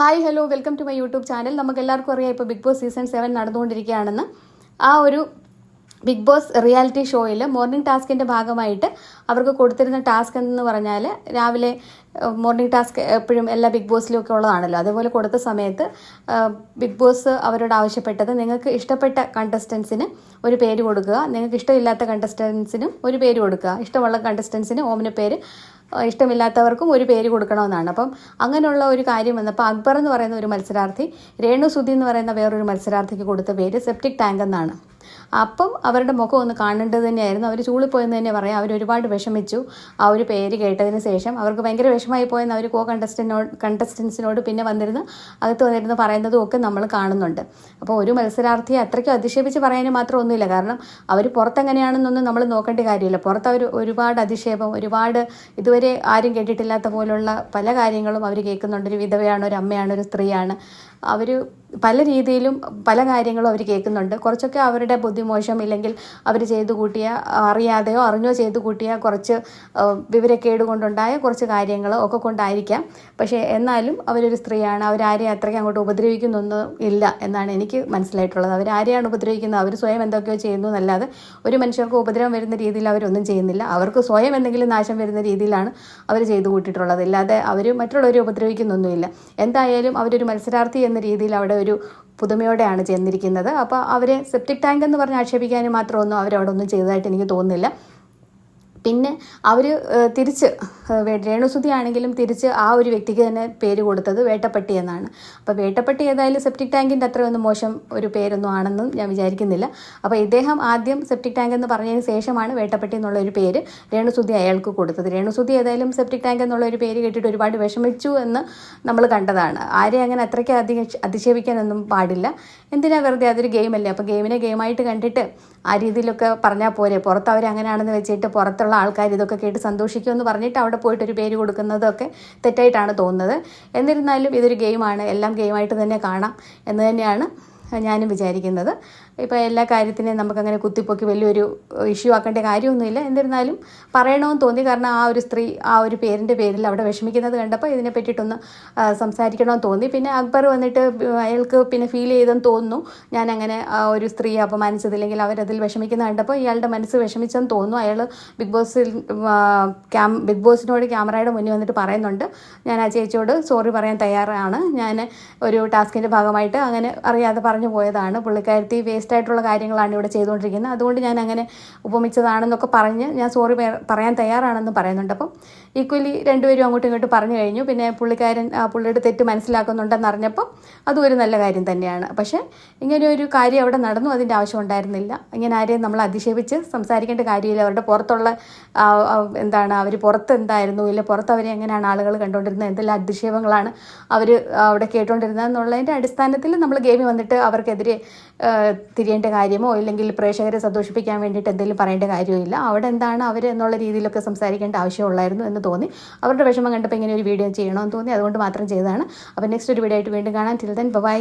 Hi hello welcome to my YouTube channel. നമുക്ക് എല്ലാവർക്കും അറിയാം ഇപ്പോൾ ബിഗ് ബോസ് സീസൺ സെവൻ നടന്നുകൊണ്ടിരിക്കുകയാണെന്ന്. ആ ഒരു ബിഗ് ബോസ് റിയാലിറ്റി ഷോയിൽ മോർണിംഗ് ടാസ്കിന്റെ ഭാഗമായിട്ട് അവർക്ക് കൊടുത്തിരുന്ന ടാസ്ക് എന്ന് പറഞ്ഞാൽ രാവിലെ മോർണിംഗ് ടാസ്ക് എപ്പോഴും എല്ലാ ബിഗ് ബോസിലും ഒക്കെ ഉള്ളതാണല്ലോ. അതേപോലെ കൊടുത്ത സമയത്ത് ബിഗ് ബോസ് അവരോട് ആവശ്യപ്പെട്ടത് നിങ്ങൾക്ക് ഇഷ്ടപ്പെട്ട കണ്ടസ്റ്റൻസിന് ഒരു പേര് കൊടുക്കുക. നിങ്ങൾക്ക് ഇഷ്ടമില്ലാത്ത കണ്ടസ്റ്റൻസിനും ഒരു പേര് കൊടുക്കുക. ഇഷ്ടമുള്ള കണ്ടസ്റ്റൻസിന് ഓമിന് പേര് ഇഷ്ടമില്ലാത്തവർക്കും ഒരു പേര് കൊടുക്കണമെന്നാണ്. അപ്പം അങ്ങനെയുള്ള ഒരു കാര്യം വന്നപ്പോൾ അക്ബർ എന്ന് പറയുന്ന ഒരു മത്സരാർത്ഥി രേണു സുധി എന്ന് പറയുന്ന വേറൊരു മത്സരാർത്ഥിക്ക് കൊടുത്ത പേര് സെപ്റ്റിക് ടാങ്ക് എന്നാണ്. അപ്പം അവരുടെ മുഖം ഒന്ന് കാണേണ്ടത് തന്നെയായിരുന്നു. അവർ ചൂളിപ്പോയെന്ന് തന്നെ പറയാം. അവർ ഒരുപാട് വിഷമിച്ചു. ആ ഒരു പേര് കേട്ടതിന് ശേഷം അവർക്ക് ഭയങ്കര വിഷമമായി പോയെന്ന് അവർ കോ കണ്ടസ്റ്റന്റിനോട് കണ്ടസ്റ്റൻസിനോട് പിന്നെ വന്നിരുന്ന്. അകത്ത് വന്നിരുന്ന് പറയുന്നതും ഒക്കെ നമ്മൾ കാണുന്നുണ്ട്. അപ്പോൾ ഒരു മത്സരാർത്ഥിയെ അത്രയ്ക്കും അധിക്ഷേപിച്ച് പറയാനും മാത്രം ഒന്നുമില്ല. കാരണം അവർ പുറത്തെങ്ങനെയാണെന്നൊന്നും നമ്മൾ നോക്കേണ്ട കാര്യമില്ല. പുറത്ത് അവർ ഒരുപാട് അധിക്ഷേപം ഒരുപാട് ഇതുവരെ ആരും കേട്ടിട്ടില്ലാത്ത പോലുള്ള പല കാര്യങ്ങളും അവർ കേൾക്കുന്നുണ്ട്. ഒരു വിധവയാണ് ഒരു അമ്മയാണ് ഒരു സ്ത്രീയാണ്. അവർ പല രീതിയിലും പല കാര്യങ്ങളും അവർ കേൾക്കുന്നുണ്ട്. കുറച്ചൊക്കെ അവരുടെ ബുദ്ധിമോശം ഇല്ലെങ്കിൽ അവർ ചെയ്തു കൂട്ടിയ അറിയാതെയോ അറിഞ്ഞോ ചെയ്തു കൂട്ടിയ കുറച്ച് വിവരക്കേട് കൊണ്ടുണ്ടായ കുറച്ച് കാര്യങ്ങൾ ഒക്കെ കൊണ്ടായിരിക്കാം. പക്ഷേ എന്നാലും അവരൊരു സ്ത്രീയാണ്. അവരാരെയും അത്രയ്ക്ക് അങ്ങോട്ട് ഉപദ്രവിക്കുന്നൊന്നും ഇല്ല എന്നാണ് എനിക്ക് മനസ്സിലായിട്ടുള്ളത്. അവരാരെയാണ് ഉപദ്രവിക്കുന്നത്? അവർ സ്വയം എന്തൊക്കെയോ ചെയ്യുന്നു എന്നല്ലാതെ ഒരു മനുഷ്യർക്ക് ഉപദ്രവം വരുന്ന രീതിയിൽ അവരൊന്നും ചെയ്യുന്നില്ല. അവർക്ക് സ്വയം എന്തെങ്കിലും നാശം വരുന്ന രീതിയിലാണ് അവർ ചെയ്തു കൂട്ടിയിട്ടുള്ളത്. അല്ലാതെ അവർ മറ്റുള്ളവരെ ഉപദ്രവിക്കുന്നൊന്നുമില്ല. എന്തായാലും അവരൊരു മത്സരാർത്ഥി എന്ന രീതിയിൽ അവിടെ ഒരു പുതുമയോടെയാണ് ചെന്നിരിക്കുന്നത്. അപ്പോൾ അവരെ സെപ്റ്റിക് ടാങ്ക് എന്ന് പറഞ്ഞ് ആക്ഷേപിക്കാനും മാത്രമൊന്നും അവരവിടെ ഒന്നും ചെയ്തതായിട്ട് എനിക്ക് തോന്നുന്നില്ല. പിന്നെ അവർ തിരിച്ച് രേണുസുതി ആണെങ്കിലും തിരിച്ച് ആ ഒരു വ്യക്തിക്ക് തന്നെ പേര് കൊടുത്തത് വേട്ടപ്പെട്ടി എന്നാണ്. അപ്പോൾ വേട്ടപ്പെട്ടി ഏതായാലും സെപ്റ്റിക് ടാങ്കിന്റെ അത്രയൊന്നും മോശം ഒരു പേരൊന്നും ആണെന്നും ഞാൻ വിചാരിക്കുന്നില്ല. അപ്പോൾ ഇദ്ദേഹം ആദ്യം സെപ്റ്റിക് ടാങ്ക് എന്ന് പറഞ്ഞതിന് ശേഷമാണ് വേട്ടപ്പെട്ടി എന്നുള്ള ഒരു പേര് രേണുസുതി അയാൾക്ക് കൊടുത്തത്. രേണുസുതി ഏതായാലും സെപ്റ്റിക് ടാങ്ക് എന്നുള്ള ഒരു പേര് കേട്ടിട്ട് ഒരുപാട് വിഷമിച്ചു എന്ന് നമ്മൾ കണ്ടതാണ്. ആരെ അങ്ങനെ അത്രയ്ക്ക് അധിക അധിക്ഷേപിക്കാനൊന്നും പാടില്ല. എന്തിനാ വെറുതെ അതൊരു ഗെയിമല്ലേ? അപ്പോൾ ഗെയിമിനെ ഗെയിമായിട്ട് കണ്ടിട്ട് ആ രീതിയിലൊക്കെ പറഞ്ഞാൽ പോരെ. പുറത്ത് അവർ അങ്ങനെയാണെന്ന് വെച്ചിട്ട് പുറത്തുള്ള ആൾക്കാർ ഇതൊക്കെ കേട്ട് സന്തോഷിക്കുമെന്ന് പറഞ്ഞിട്ട് അവിടെ പോയിട്ട് ഒരു പേര് കൊടുക്കുന്നതൊക്കെ തെറ്റായിട്ടാണ് തോന്നുന്നത്. എന്നിരുന്നാലും ഇതൊരു ഗെയിമാണ്. എല്ലാം ഗെയിമായിട്ട് തന്നെ കാണാം എന്ന് തന്നെയാണ് ഞാനും വിചാരിക്കുന്നത്. ഇപ്പോൾ എല്ലാ കാര്യത്തിനെയും നമുക്കങ്ങനെ കുത്തിപ്പൊക്കി വലിയൊരു ഇഷ്യൂ ആക്കേണ്ട കാര്യമൊന്നുമില്ല. എന്നിരുന്നാലും പറയണമെന്ന് തോന്നി. കാരണം ആ ഒരു സ്ത്രീ ആ ഒരു പേരിന്റെ പേരിൽ അവിടെ വിഷമിക്കുന്നത് കണ്ടപ്പോൾ ഇതിനെ പറ്റിയിട്ടൊന്ന് സംസാരിക്കണമെന്ന് തോന്നി. പിന്നെ അക്ബർ വന്നിട്ട് അയാൾക്ക് പിന്നെ ഫീൽ ചെയ്തെന്ന് തോന്നുന്നു. ഞാൻ അങ്ങനെ ആ ഒരു സ്ത്രീയെ അപമാനിച്ചതില്ലെങ്കിൽ അവരതിൽ വിഷമിക്കുന്ന കണ്ടപ്പോൾ ഇയാളുടെ മനസ്സ് വിഷമിച്ചെന്ന് തോന്നുന്നു. അയാൾ ബിഗ് ബോസിൽ ക്യാം ബിഗ് ബോസിനോട് ക്യാമറയുടെ മുന്നിൽ വന്നിട്ട് പറയുന്നുണ്ട്. ഞാൻ ആ ചേച്ചിയോട് സോറി പറയാൻ തയ്യാറാണ്. ഞാൻ ഒരു ടാസ്കിന്റെ ഭാഗമായിട്ട് അങ്ങനെ അറിയാതെ പറഞ്ഞു പോയതാണ്. പുള്ളിക്കാരത്തി വേസ്റ്റ് ആയിട്ടുള്ള കാര്യങ്ങളാണ് ഇവിടെ ചെയ്തുകൊണ്ടിരിക്കുന്നത്. അതുകൊണ്ട് ഞാൻ അങ്ങനെ ഉപമിച്ചതാണെന്നൊക്കെ പറഞ്ഞ് ഞാൻ സോറി പറയാൻ തയ്യാറാണെന്ന് പറയുന്നുണ്ട്. അപ്പം ഈക്വലി രണ്ടുപേരും അങ്ങോട്ടും ഇങ്ങോട്ടും പറഞ്ഞു കഴിഞ്ഞു. പിന്നെ പുള്ളിക്കാരൻ ആ പുള്ളിയുടെ തെറ്റ് മനസ്സിലാക്കുന്നുണ്ടെന്ന് അറിഞ്ഞപ്പോൾ അതും ഒരു നല്ല കാര്യം തന്നെയാണ്. പക്ഷേ ഇങ്ങനെ ഒരു കാര്യം അവിടെ നടന്നു. അതിന്റെ ആവശ്യം ഉണ്ടായിരുന്നില്ല. ഇങ്ങനെ ആരെയും നമ്മൾ അധിക്ഷേപിച്ച് സംസാരിക്കേണ്ട കാര്യമില്ല. അവരുടെ പുറത്തുള്ള എന്താണ് അവർ പുറത്ത് എന്തായിരുന്നു? ഇല്ല പുറത്ത് അവരെ എങ്ങനെയാണ് ആളുകൾ കണ്ടുകൊണ്ടിരുന്നത്? എന്തെല്ലാം അധിക്ഷേപങ്ങളാണ് അവർ അവിടെ കേട്ടുകൊണ്ടിരുന്നത്? എന്നുള്ളതിന്റെ അടിസ്ഥാനത്തിൽ നമ്മൾ ഗെയിമിൽ വന്നിട്ട് അവർക്കെതിരെ തിരിയേണ്ട കാര്യമോ ഇല്ലെങ്കിൽ പ്രേക്ഷകരെ സന്തോഷിപ്പിക്കാൻ വേണ്ടിയിട്ട് എന്തെങ്കിലും പറയേണ്ട കാര്യമില്ല. അവിടെ എന്താണ് അവർ എന്നുള്ള രീതിയിലൊക്കെ സംസാരിക്കേണ്ട ആവശ്യമുള്ളായിരുന്നു എന്ന് തോന്നി. അവരുടെ വിഷമം കണ്ടപ്പോൾ ഇങ്ങനെ ഒരു വീഡിയോ ചെയ്യണമെന്ന് തോന്നി. അതുകൊണ്ട് മാത്രം ചെയ്തതാണ്. അപ്പോൾ നെക്സ്റ്റ് ഒരു വീഡിയോ ആയിട്ട് വീണ്ടും കാണാം. Till then bye